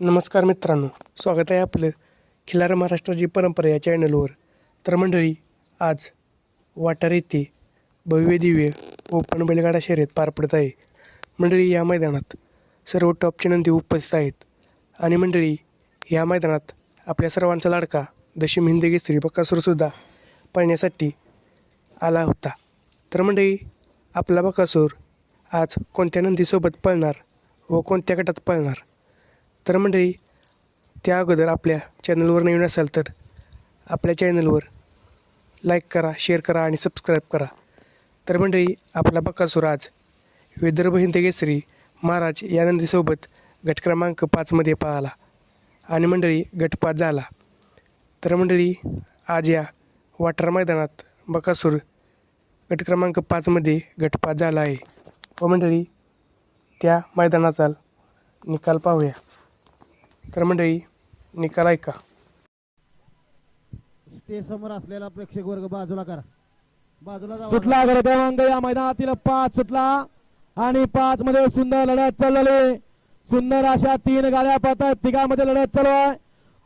नमस्कार मित्रांनो स्वागत आहे आपलं खिलार महाराष्ट्राची परंपरा या चॅनलवर तर मंडळी आज वाटार येथे भव्य दिव्य ओपन बैलगाडा शर्यत पार पडत आहे. मंडळी या मैदानात सर्व टॉपचे नंदी उपस्थित आहेत. आणि मंडळी या मैदानात आपल्या सर्वांचा लाडका दशम हिंदगी केसरी बकासूरसुद्धा पळण्यासाठी आला होता. तर मंडळी आपला बकासूर आज कोणत्या नंदीसोबत पळणार व कोणत्या गटात पळणार? तर मंडळी त्या अगोदर आपल्या चॅनलवर नवीन असाल तर आपल्या चॅनलवर लाईक करा शेअर करा आणि सबस्क्राईब करा. तर मंडळी आपला बकासूर आज. विदर्भ हिंद केसरी महाराज या नंदीसोबत गट क्रमांक पाचमध्ये पाहला. आणि मंडळी गटपात झाला. तर मंडळी आज या वाटर मैदानात बकासूर गट क्रमांक पाचमध्ये गटपात झाला आहे. व मंडळी त्या मैदानाचा निकाल पाहूया. तर मंडळी निकाल ऐका. स्टेज समोर असलेला प्रेक्षक वर्ग बाजूला करा. बाजूला जावा. सुटला गड क्रमांक या मैदानातील पाच सुटला आणि पाच मध्ये सुंदर लढत चाललेली सुंदर अशा तीन गाड्या पाहतात तिघामध्ये लढत चालू आहे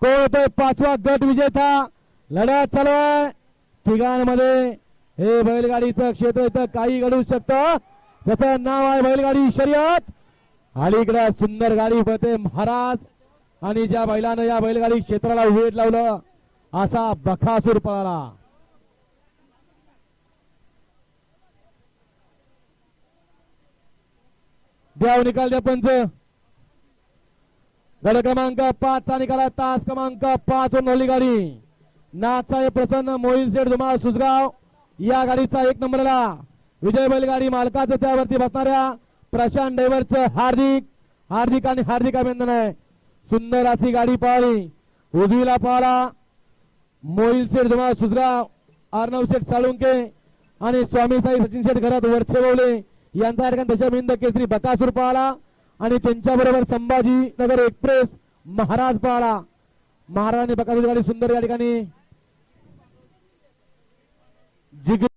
कोण होतोय पाचवा गट विजेता लढत चालू आहे तिघांमध्ये हे बैलगाडीचं क्षेत्र इथं काही घडू शकतं. त्याचं नाव आहे बैलगाडी शर्यत. अलीकडे सुंदर गाडी पळते महाराज. आणि ज्या बैलानं या बैलगाडी क्षेत्राला वेध लावलं असा बखासूर पळाला. द्याव निकाल द्या पंच. गड क्रमांक पाच चा निकाल तास क्रमांक पाच नवली गाडी. नाथसाहेब प्रसन्न मोहिल शेठ धुमाळ सुसगाव या गाडीचा एक नंबरला विजय बैलगाडी मालकाचं त्यावरती बसणाऱ्या प्रशांत ड्रायव्हरचं हार्दिक. हार्दिक आणि हार्दिक अभिनंदन आहे. सुंदर अशी गाडी पाहिली. उजवीला पाळा मोहिल शेठ धुमाळ सुसगाव अर्णव शेठ साळुंके आणि स्वामी साई सचिन शेठ घरात वरचे बोवले यांचा या ठिकाणी दशमिंद केसरी बकासूर पाळा आणि त्यांच्या बरोबर संभाजी नगर एक्सप्रेस महाराज पाळा महाराजांनी बकासूर गाडी सुंदर या ठिकाणी जिग